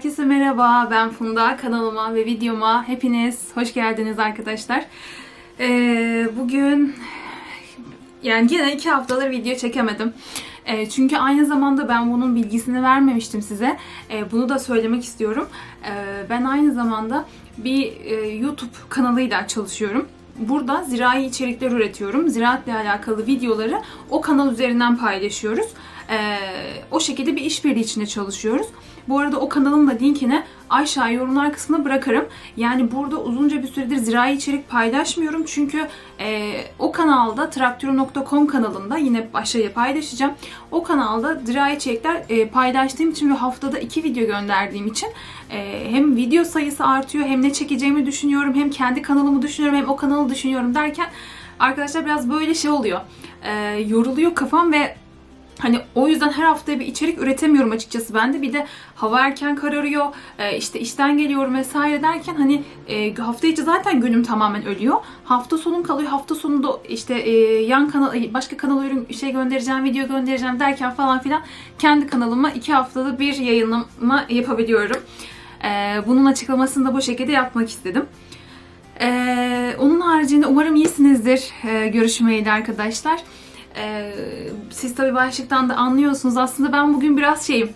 Herkese merhaba, ben Funda. Kanalıma ve videoma hepiniz hoş geldiniz arkadaşlar. Ee, bugün yani yine iki haftadır video çekemedim. Ee, çünkü aynı zamanda ben bunun bilgisini vermemiştim size. Ee, bunu da söylemek istiyorum. Ee, ben aynı zamanda bir e, YouTube kanalıyla çalışıyorum. Burada zirai içerikler üretiyorum. Ziraatla alakalı videoları o kanal üzerinden paylaşıyoruz. Ee, o şekilde bir işbirliği içinde çalışıyoruz. Bu arada o kanalın da linkini aşağı yorumlar kısmına bırakırım. Yani burada uzunca bir süredir zirai içerik paylaşmıyorum. Çünkü e, o kanalda traktörü.com kanalında yine aşağıya paylaşacağım. O kanalda zirai içerikler e, paylaştığım için ve haftada iki video gönderdiğim için e, hem video sayısı artıyor hem ne çekeceğimi düşünüyorum hem kendi kanalımı düşünüyorum hem o kanalı düşünüyorum derken arkadaşlar biraz böyle şey oluyor. E, yoruluyor kafam ve Hani o yüzden her hafta bir içerik üretemiyorum açıkçası ben de. Bir de hava erken kararıyor, e, işte işten geliyorum vesaire derken hani e, hafta içi zaten günüm tamamen ölüyor. Hafta sonum kalıyor. Hafta sonunda işte e, yan kanal, başka kanala şey göndereceğim, video göndereceğim derken falan filan kendi kanalıma iki haftada bir yayınlama yapabiliyorum. Bunun açıklamasını da bu şekilde yapmak istedim. Ee, onun haricinde umarım iyisinizdir e, görüşmeyeli arkadaşlar. Ee, siz tabii başlıktan da anlıyorsunuz. Aslında ben bugün biraz şeyim.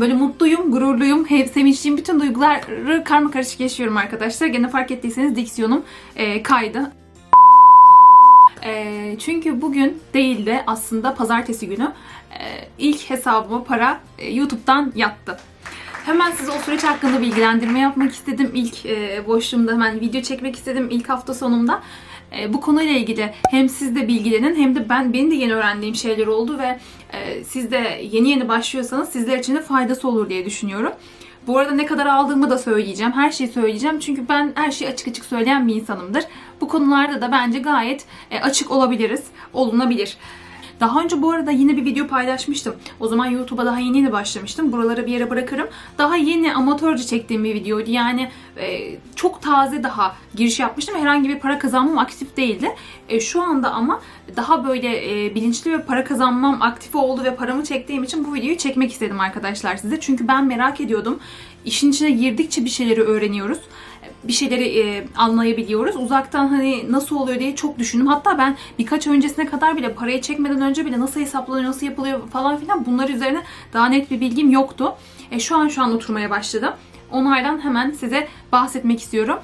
Böyle mutluyum, gururluyum, hep sevinçliyim. Bütün duyguları karma karışık yaşıyorum arkadaşlar. Gene fark ettiyseniz diksiyonum e, kaydı. E, çünkü bugün değil de aslında pazartesi günü e, ilk hesabıma para e, YouTube'dan yattı. Hemen size o süreç hakkında bilgilendirme yapmak istedim. İlk e, boşluğumda hemen video çekmek istedim ilk hafta sonumda. E, bu konuyla ilgili hem siz de bilgilenin hem de ben benim de yeni öğrendiğim şeyler oldu ve e, siz de yeni yeni başlıyorsanız sizler için de faydası olur diye düşünüyorum. Bu arada ne kadar aldığımı da söyleyeceğim. Her şeyi söyleyeceğim. Çünkü ben her şeyi açık açık söyleyen bir insanımdır. Bu konularda da bence gayet e, açık olabiliriz. Olunabilir. Daha önce bu arada yine bir video paylaşmıştım. O zaman YouTube'a daha yeni yeni başlamıştım. Buraları bir yere bırakırım. Daha yeni amatörce çektiğim bir videoydu. Yani e, çok taze daha giriş yapmıştım. Herhangi bir para kazanmam aktif değildi. E, şu anda ama daha böyle e, bilinçli ve para kazanmam aktif oldu ve paramı çektiğim için bu videoyu çekmek istedim arkadaşlar size. Çünkü ben merak ediyordum. İşin içine girdikçe bir şeyleri öğreniyoruz bir şeyleri e, anlayabiliyoruz. Uzaktan hani nasıl oluyor diye çok düşündüm. Hatta ben birkaç öncesine kadar bile parayı çekmeden önce bile nasıl hesaplanıyor, nasıl yapılıyor falan filan bunlar üzerine daha net bir bilgim yoktu. E, şu an şu an oturmaya başladım. Onlardan hemen size bahsetmek istiyorum.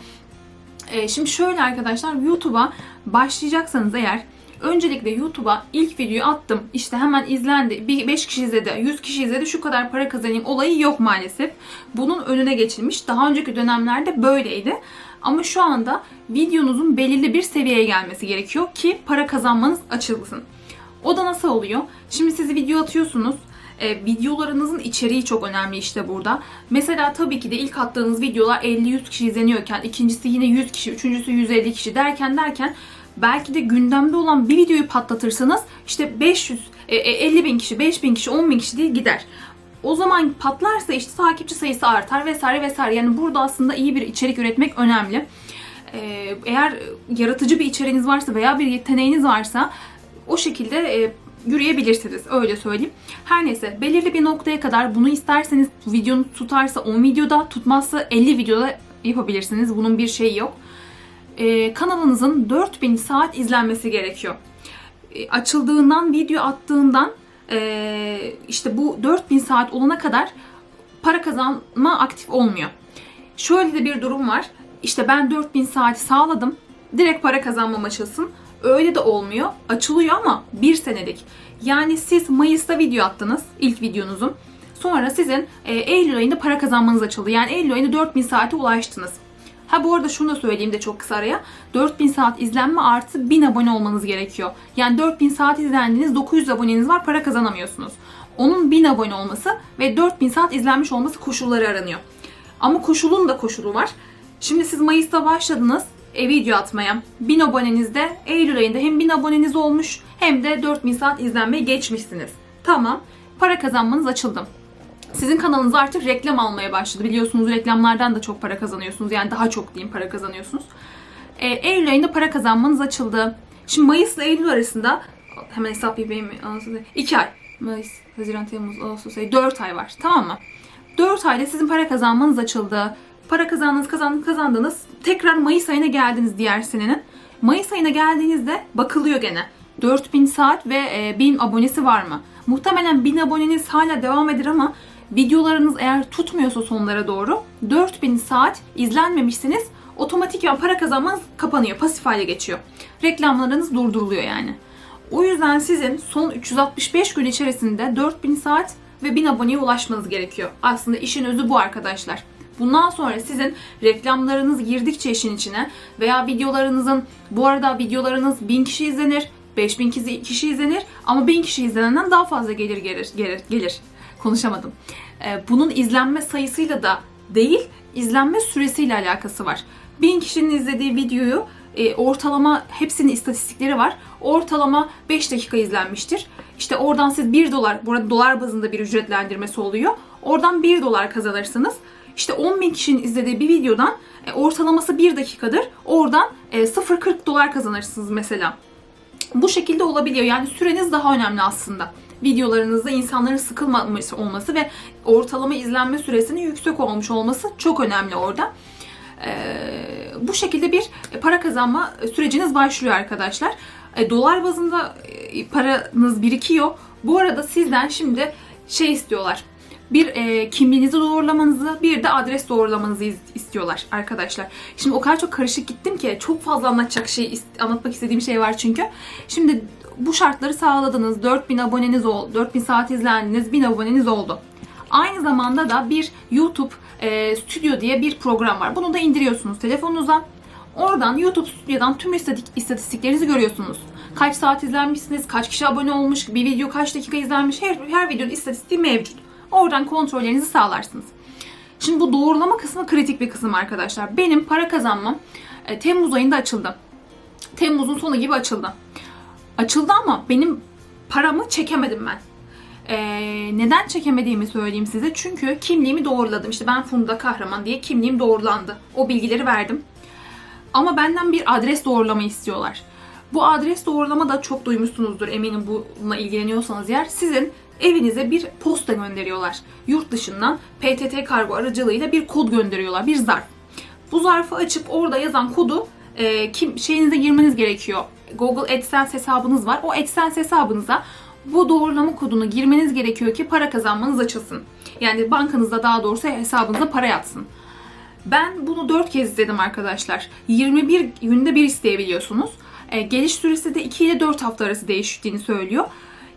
E, şimdi şöyle arkadaşlar YouTube'a başlayacaksanız eğer Öncelikle YouTube'a ilk videoyu attım. İşte hemen izlendi. 5 kişi izledi, 100 kişi izledi. Şu kadar para kazanayım olayı yok maalesef. Bunun önüne geçilmiş. Daha önceki dönemlerde böyleydi. Ama şu anda videonuzun belirli bir seviyeye gelmesi gerekiyor ki para kazanmanız açılsın. O da nasıl oluyor? Şimdi siz video atıyorsunuz. E, videolarınızın içeriği çok önemli işte burada. Mesela tabii ki de ilk attığınız videolar 50-100 kişi izleniyorken, ikincisi yine 100 kişi, üçüncüsü 150 kişi derken derken belki de gündemde olan bir videoyu patlatırsanız işte 500, e, 50 e, bin kişi, 5 bin kişi, 10 bin kişi diye gider. O zaman patlarsa işte takipçi sayısı artar vesaire vesaire. Yani burada aslında iyi bir içerik üretmek önemli. Ee, eğer yaratıcı bir içeriğiniz varsa veya bir yeteneğiniz varsa o şekilde e, yürüyebilirsiniz. Öyle söyleyeyim. Her neyse belirli bir noktaya kadar bunu isterseniz videonuz tutarsa 10 videoda tutmazsa 50 videoda yapabilirsiniz. Bunun bir şeyi yok e, kanalınızın 4000 saat izlenmesi gerekiyor. E, açıldığından, video attığından e, işte bu 4000 saat olana kadar para kazanma aktif olmuyor. Şöyle de bir durum var. İşte ben 4000 saati sağladım. Direkt para kazanmam açılsın. Öyle de olmuyor. Açılıyor ama bir senelik. Yani siz Mayıs'ta video attınız. ilk videonuzun. Sonra sizin e, Eylül ayında para kazanmanız açıldı. Yani Eylül ayında 4000 saate ulaştınız. Ha bu arada şunu da söyleyeyim de çok kısa araya. 4000 saat izlenme artı 1000 abone olmanız gerekiyor. Yani 4000 saat izlendiğiniz 900 aboneniz var para kazanamıyorsunuz. Onun 1000 abone olması ve 4000 saat izlenmiş olması koşulları aranıyor. Ama koşulun da koşulu var. Şimdi siz Mayıs'ta başladınız e, video atmaya. 1000 abonenizde Eylül ayında hem 1000 aboneniz olmuş hem de 4000 saat izlenmeyi geçmişsiniz. Tamam. Para kazanmanız açıldı. Sizin kanalınız artık reklam almaya başladı. Biliyorsunuz reklamlardan da çok para kazanıyorsunuz. Yani daha çok diyeyim para kazanıyorsunuz. E, Eylül ayında para kazanmanız açıldı. Şimdi Mayıs ile Eylül arasında hemen hesap yapayım. 2 ay. Mayıs, Haziran, Temmuz, Ağustos ayı 4 ay var. Tamam mı? 4 ayda sizin para kazanmanız açıldı. Para kazandınız, kazandınız, kazandınız. Tekrar Mayıs ayına geldiniz diğer senenin. Mayıs ayına geldiğinizde bakılıyor gene. 4000 saat ve e, 1000 abonesi var mı? Muhtemelen 1000 aboneniz hala devam eder ama videolarınız eğer tutmuyorsa sonlara doğru 4000 saat izlenmemişsiniz otomatikman para kazanmanız kapanıyor. Pasif hale geçiyor. Reklamlarınız durduruluyor yani. O yüzden sizin son 365 gün içerisinde 4000 saat ve 1000 aboneye ulaşmanız gerekiyor. Aslında işin özü bu arkadaşlar. Bundan sonra sizin reklamlarınız girdikçe işin içine veya videolarınızın bu arada videolarınız 1000 kişi izlenir, 5000 kişi izlenir ama 1000 kişi izlenenden daha fazla gelir gelir gelir gelir. Konuşamadım. Ee, bunun izlenme sayısıyla da değil, izlenme süresiyle alakası var. 1000 kişinin izlediği videoyu e, ortalama hepsinin istatistikleri var. Ortalama 5 dakika izlenmiştir. İşte oradan siz 1 dolar, burada dolar bazında bir ücretlendirmesi oluyor. Oradan 1 dolar kazanırsınız. İşte 10 bin kişinin izlediği bir videodan e, ortalaması 1 dakikadır. Oradan e, 0.40 dolar kazanırsınız mesela. Bu şekilde olabiliyor. Yani süreniz daha önemli aslında. Videolarınızda insanların sıkılmaması olması ve ortalama izlenme süresinin yüksek olmuş olması çok önemli orada. Ee, bu şekilde bir para kazanma süreciniz başlıyor arkadaşlar. E, dolar bazında e, paranız birikiyor. Bu arada sizden şimdi şey istiyorlar. Bir e, kimliğinizi doğrulamanızı, bir de adres doğrulamanızı istiyorlar arkadaşlar. Şimdi o kadar çok karışık gittim ki çok fazla anlatacak şey anlatmak istediğim şey var çünkü. Şimdi bu şartları sağladınız. 4000 aboneniz oldu. 4000 saat izlendiniz. 1000 aboneniz oldu. Aynı zamanda da bir YouTube e, Studio diye bir program var. Bunu da indiriyorsunuz telefonunuza. Oradan YouTube Studio'dan tüm istatik, istatistiklerinizi görüyorsunuz. Kaç saat izlenmişsiniz, kaç kişi abone olmuş, bir video kaç dakika izlenmiş, her, her videonun istatistiği mevcut. Oradan kontrollerinizi sağlarsınız. Şimdi bu doğrulama kısmı kritik bir kısım arkadaşlar. Benim para kazanmam e, Temmuz ayında açıldı. Temmuz'un sonu gibi açıldı. Açıldı ama benim paramı çekemedim ben. Ee, neden çekemediğimi söyleyeyim size. Çünkü kimliğimi doğruladım. İşte ben Funda Kahraman diye kimliğim doğrulandı. O bilgileri verdim. Ama benden bir adres doğrulama istiyorlar. Bu adres doğrulama da çok duymuşsunuzdur eminim bununla ilgileniyorsanız eğer. Sizin evinize bir posta gönderiyorlar. Yurt dışından PTT kargo aracılığıyla bir kod gönderiyorlar. Bir zarf. Bu zarfı açıp orada yazan kodu e, kim şeyinize girmeniz gerekiyor. Google AdSense hesabınız var. O AdSense hesabınıza bu doğrulama kodunu girmeniz gerekiyor ki para kazanmanız açılsın. Yani bankanızda daha doğrusu hesabınıza para yatsın. Ben bunu 4 kez izledim arkadaşlar. 21 günde bir isteyebiliyorsunuz. E, geliş süresi de 2 ile 4 hafta arası değiştiğini söylüyor.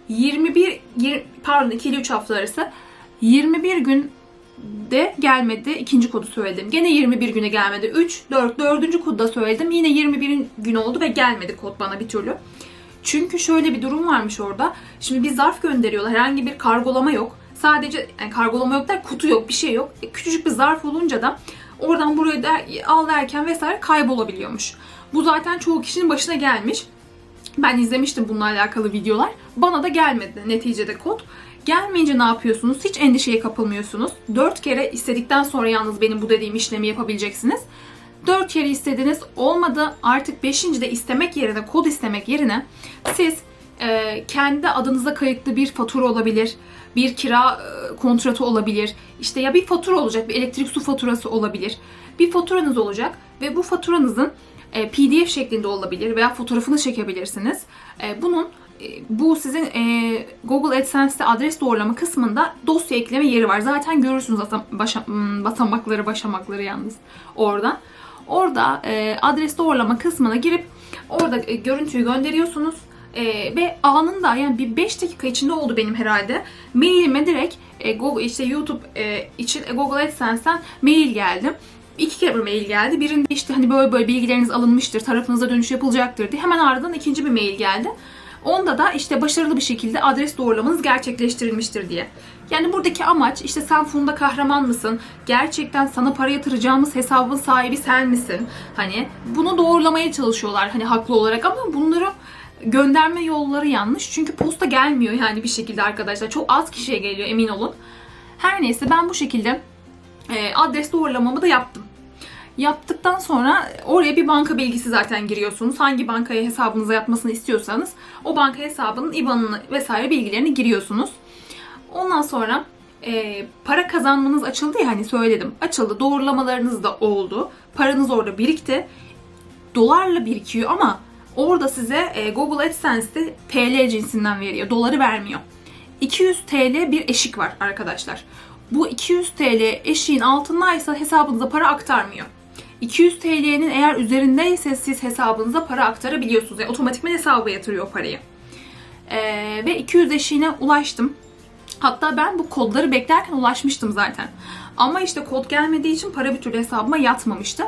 21 yir- pardon 2 ile 3 hafta arası 21 gün de gelmedi. İkinci kodu söyledim. Gene 21 güne gelmedi. 3, 4, 4. kodu da söyledim. Yine 21 gün oldu ve gelmedi kod bana bir türlü. Çünkü şöyle bir durum varmış orada. Şimdi bir zarf gönderiyorlar. Herhangi bir kargolama yok. Sadece yani kargolama yok der, kutu yok, bir şey yok. E, küçücük bir zarf olunca da oradan buraya der, al derken vesaire kaybolabiliyormuş. Bu zaten çoğu kişinin başına gelmiş. Ben izlemiştim bununla alakalı videolar. Bana da gelmedi neticede kod. Gelmeyince ne yapıyorsunuz? Hiç endişeye kapılmıyorsunuz. 4 kere istedikten sonra yalnız benim bu dediğim işlemi yapabileceksiniz. 4 kere istediniz olmadı artık 5. de istemek yerine kod istemek yerine siz e, kendi adınıza kayıtlı bir fatura olabilir, bir kira e, kontratı olabilir, işte ya bir fatura olacak, bir elektrik su faturası olabilir. Bir faturanız olacak ve bu faturanızın e, PDF şeklinde olabilir veya fotoğrafını çekebilirsiniz. E, bunun bu sizin e, Google AdSense'te adres doğrulama kısmında dosya ekleme yeri var. Zaten görürsünüz basam- hmm, basamakları, başamakları yalnız oradan. Orada e, adres doğrulama kısmına girip orada e, görüntüyü gönderiyorsunuz. E, ve anında yani bir 5 dakika içinde oldu benim herhalde. Mailime direkt e, Google işte YouTube e, için e, Google AdSense'ten mail geldi. İki kere bir mail geldi. Birinde işte hani böyle böyle bilgileriniz alınmıştır, tarafınıza dönüş yapılacaktır diye. Hemen ardından ikinci bir mail geldi. Onda da işte başarılı bir şekilde adres doğrulamanız gerçekleştirilmiştir diye. Yani buradaki amaç işte sen Funda kahraman mısın? Gerçekten sana para yatıracağımız hesabın sahibi sen misin? Hani bunu doğrulamaya çalışıyorlar hani haklı olarak ama bunları gönderme yolları yanlış. Çünkü posta gelmiyor yani bir şekilde arkadaşlar. Çok az kişiye geliyor emin olun. Her neyse ben bu şekilde e, adres doğrulamamı da yaptım. Yaptıktan sonra oraya bir banka bilgisi zaten giriyorsunuz. Hangi bankaya hesabınıza yatmasını istiyorsanız o banka hesabının IBAN'ını vesaire bilgilerini giriyorsunuz. Ondan sonra e, para kazanmanız açıldı ya hani söyledim. Açıldı. Doğrulamalarınız da oldu. Paranız orada birikti. Dolarla birikiyor ama orada size e, Google AdSense'de TL cinsinden veriyor. Doları vermiyor. 200 TL bir eşik var arkadaşlar. Bu 200 TL eşiğin altındaysa hesabınıza para aktarmıyor. 200 TL'nin eğer üzerindeyse siz hesabınıza para aktarabiliyorsunuz. Yani otomatikman hesaba yatırıyor parayı. Ee, ve 200 eşiğine ulaştım. Hatta ben bu kodları beklerken ulaşmıştım zaten. Ama işte kod gelmediği için para bir türlü hesabıma yatmamıştı.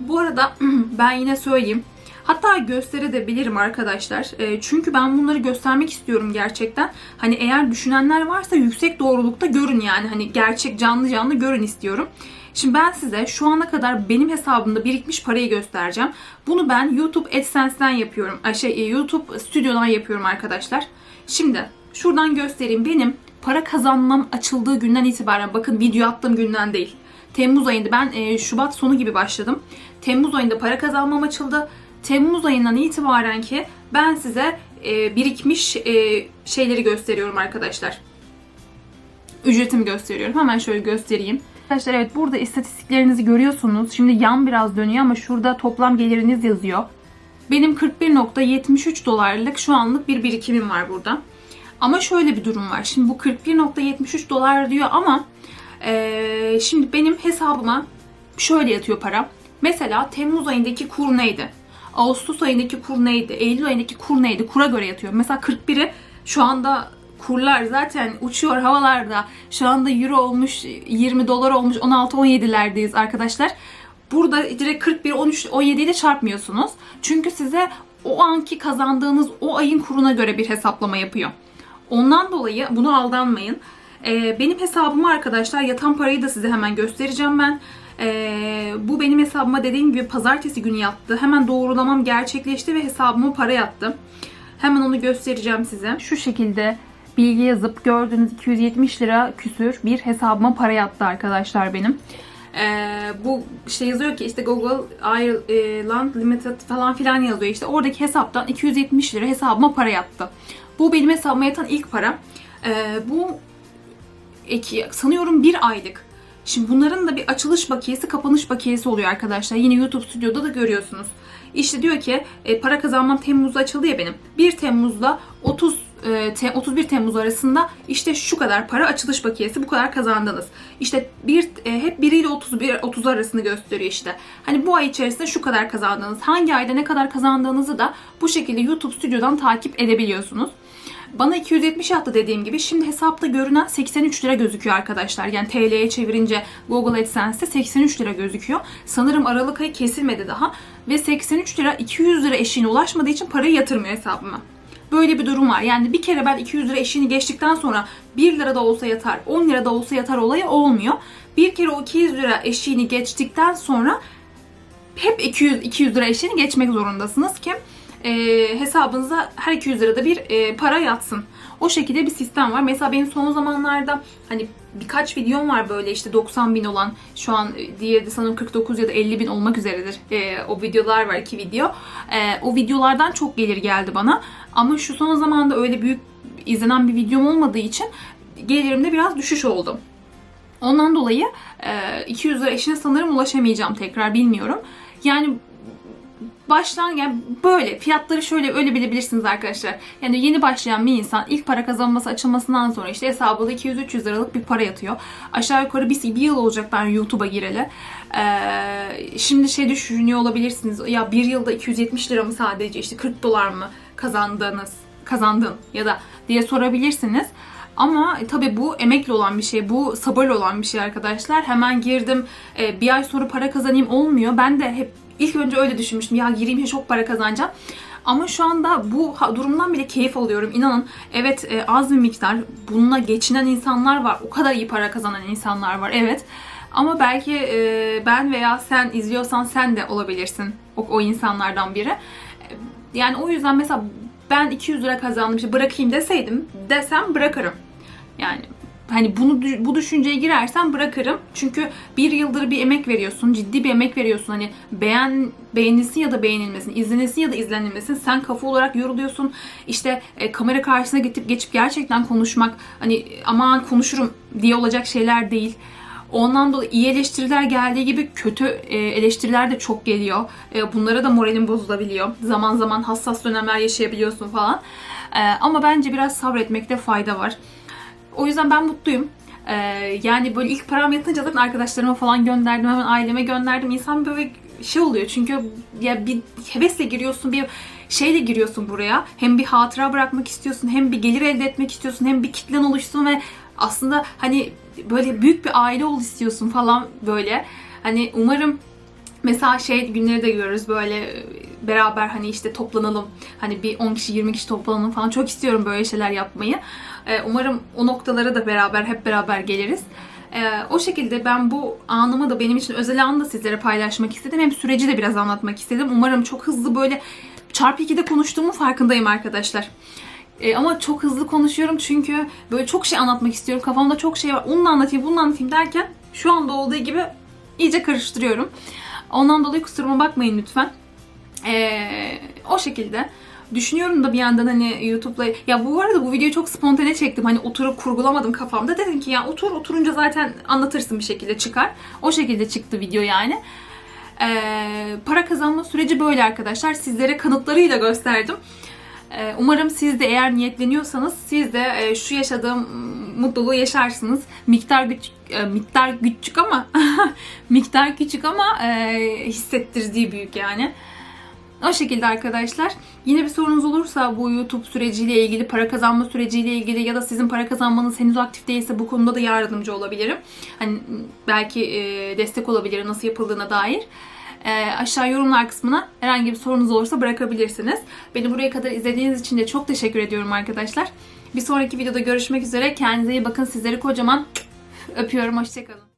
Bu arada ben yine söyleyeyim. Hatta gösterebilirim arkadaşlar. E, çünkü ben bunları göstermek istiyorum gerçekten. Hani eğer düşünenler varsa yüksek doğrulukta görün yani. Hani gerçek canlı canlı görün istiyorum. Şimdi ben size şu ana kadar benim hesabımda birikmiş parayı göstereceğim. Bunu ben YouTube AdSense'den yapıyorum. Şey, e, YouTube Studio'dan yapıyorum arkadaşlar. Şimdi şuradan göstereyim. Benim para kazanmam açıldığı günden itibaren bakın video attığım günden değil. Temmuz ayında ben e, Şubat sonu gibi başladım. Temmuz ayında para kazanmam açıldı. Temmuz ayından itibaren ki ben size e, birikmiş e, şeyleri gösteriyorum arkadaşlar. Ücretimi gösteriyorum. Hemen şöyle göstereyim. Arkadaşlar evet burada istatistiklerinizi görüyorsunuz. Şimdi yan biraz dönüyor ama şurada toplam geliriniz yazıyor. Benim 41.73 dolarlık şu anlık bir birikimim var burada. Ama şöyle bir durum var. Şimdi bu 41.73 dolar diyor ama eee, şimdi benim hesabıma şöyle yatıyor para. Mesela Temmuz ayındaki kur neydi? Ağustos ayındaki kur neydi? Eylül ayındaki kur neydi? Kura göre yatıyor. Mesela 41'i şu anda kurlar zaten uçuyor havalarda. Şu anda euro olmuş 20 dolar olmuş 16-17'lerdeyiz arkadaşlar. Burada direkt 41, 13, 17 ile çarpmıyorsunuz. Çünkü size o anki kazandığınız o ayın kuruna göre bir hesaplama yapıyor. Ondan dolayı bunu aldanmayın. Ee, benim hesabıma arkadaşlar yatan parayı da size hemen göstereceğim ben. Ee, bu benim hesabıma dediğim gibi pazartesi günü yattı. Hemen doğrulamam gerçekleşti ve hesabıma para yattı. Hemen onu göstereceğim size. Şu şekilde bilgi yazıp gördüğünüz 270 lira küsür bir hesabıma para yattı arkadaşlar benim. Ee, bu işte yazıyor ki işte Google Ireland Limited falan filan yazıyor. İşte oradaki hesaptan 270 lira hesabıma para yattı. Bu benim hesabıma yatan ilk para. Ee, bu iki, sanıyorum bir aylık. Şimdi bunların da bir açılış bakiyesi, kapanış bakiyesi oluyor arkadaşlar. Yine YouTube Studio'da da görüyorsunuz. İşte diyor ki e, para kazanmam Temmuz'da açıldı ya benim. 1 Temmuz'da 30 e, te- 31 Temmuz arasında işte şu kadar para açılış bakiyesi bu kadar kazandınız. İşte bir e, hep 1 ile 31 30 arasını gösteriyor işte. Hani bu ay içerisinde şu kadar kazandınız. Hangi ayda ne kadar kazandığınızı da bu şekilde YouTube Studio'dan takip edebiliyorsunuz. Bana 270 yattı dediğim gibi. Şimdi hesapta görünen 83 lira gözüküyor arkadaşlar. Yani TL'ye çevirince Google AdSense'te 83 lira gözüküyor. Sanırım Aralık ayı kesilmedi daha. Ve 83 lira 200 lira eşiğine ulaşmadığı için parayı yatırmıyor hesabıma. Böyle bir durum var. Yani bir kere ben 200 lira eşiğini geçtikten sonra 1 lira da olsa yatar, 10 lira da olsa yatar olayı olmuyor. Bir kere o 200 lira eşiğini geçtikten sonra hep 200 200 lira eşiğini geçmek zorundasınız ki e, hesabınıza her 200 lirada bir e, para yatsın. O şekilde bir sistem var. Mesela benim son zamanlarda hani birkaç videom var böyle işte 90 bin olan şu an e, diğeri de sanırım 49 ya da 50 bin olmak üzeredir. E, o videolar var iki video. E, o videolardan çok gelir geldi bana. Ama şu son zamanda öyle büyük izlenen bir videom olmadığı için gelirimde biraz düşüş oldu. Ondan dolayı e, 200 lira eşine sanırım ulaşamayacağım tekrar bilmiyorum. Yani başlan yani böyle fiyatları şöyle öyle bilebilirsiniz arkadaşlar. Yani yeni başlayan bir insan ilk para kazanması açılmasından sonra işte hesabında 200-300 liralık bir para yatıyor. Aşağı yukarı bir, bir yıl olacak ben YouTube'a gireli. Ee, şimdi şey düşünüyor olabilirsiniz. Ya bir yılda 270 lira mı sadece işte 40 dolar mı kazandığınız kazandın ya da diye sorabilirsiniz. Ama e, tabii bu emekli olan bir şey, bu sabırlı olan bir şey arkadaşlar. Hemen girdim, e, bir ay sonra para kazanayım olmuyor. Ben de hep ilk önce öyle düşünmüştüm. Ya gireyim çok para kazanacağım. Ama şu anda bu durumdan bile keyif alıyorum. İnanın evet e, az bir miktar bununla geçinen insanlar var. O kadar iyi para kazanan insanlar var. Evet. Ama belki e, ben veya sen izliyorsan sen de olabilirsin o, o insanlardan biri. E, Yani o yüzden mesela ben 200 lira kazandım işte bırakayım deseydim desem bırakırım. Yani hani bunu bu düşünceye girersen bırakırım. Çünkü bir yıldır bir emek veriyorsun. Ciddi bir emek veriyorsun. Hani beğen beğenilsin ya da beğenilmesin, izlenilsin ya da izlenilmesin. Sen kafa olarak yoruluyorsun. İşte e, kamera karşısına gidip geçip gerçekten konuşmak hani aman konuşurum diye olacak şeyler değil. Ondan dolayı iyi eleştiriler geldiği gibi kötü e, eleştiriler de çok geliyor. E, bunlara da moralin bozulabiliyor. Zaman zaman hassas dönemler yaşayabiliyorsun falan. E, ama bence biraz sabretmekte fayda var. O yüzden ben mutluyum. E, yani böyle ilk param yatınca zaten arkadaşlarıma falan gönderdim. Hemen aileme gönderdim. İnsan böyle şey oluyor çünkü ya bir hevesle giriyorsun bir şeyle giriyorsun buraya. Hem bir hatıra bırakmak istiyorsun, hem bir gelir elde etmek istiyorsun, hem bir kitlen oluşsun ve aslında hani böyle büyük bir aile ol istiyorsun falan böyle. Hani umarım mesela şey günleri de görürüz böyle beraber hani işte toplanalım. Hani bir 10 kişi 20 kişi toplanalım falan. Çok istiyorum böyle şeyler yapmayı. Ee, umarım o noktalara da beraber hep beraber geliriz. Ee, o şekilde ben bu anımı da benim için özel anı da sizlere paylaşmak istedim. Hem süreci de biraz anlatmak istedim. Umarım çok hızlı böyle çarpı 2'de konuştuğumu farkındayım arkadaşlar. Ee, ama çok hızlı konuşuyorum çünkü böyle çok şey anlatmak istiyorum. Kafamda çok şey var. Onu da anlatayım, bunu da anlatayım derken şu anda olduğu gibi iyice karıştırıyorum. Ondan dolayı kusuruma bakmayın lütfen. Ee, o şekilde. Düşünüyorum da bir yandan hani YouTube'la... Ya bu arada bu videoyu çok spontane çektim. Hani oturup kurgulamadım kafamda. Dedim ki ya otur oturunca zaten anlatırsın bir şekilde çıkar. O şekilde çıktı video yani. Ee, para kazanma süreci böyle arkadaşlar. Sizlere kanıtlarıyla gösterdim. Ee, Umarım siz de eğer niyetleniyorsanız siz de e, şu yaşadığım mutluluğu yaşarsınız. Miktar küçük, e, miktar küçük ama miktar küçük ama e, hissettirdiği büyük yani. O şekilde arkadaşlar. Yine bir sorunuz olursa bu YouTube süreciyle ilgili, para kazanma süreciyle ilgili ya da sizin para kazanmanız henüz aktif değilse bu konuda da yardımcı olabilirim. Hani belki e, destek olabilirim nasıl yapıldığına dair. E, aşağı yorumlar kısmına herhangi bir sorunuz olursa bırakabilirsiniz. Beni buraya kadar izlediğiniz için de çok teşekkür ediyorum arkadaşlar. Bir sonraki videoda görüşmek üzere. Kendinize iyi bakın. Sizleri kocaman öpüyorum. Hoşçakalın.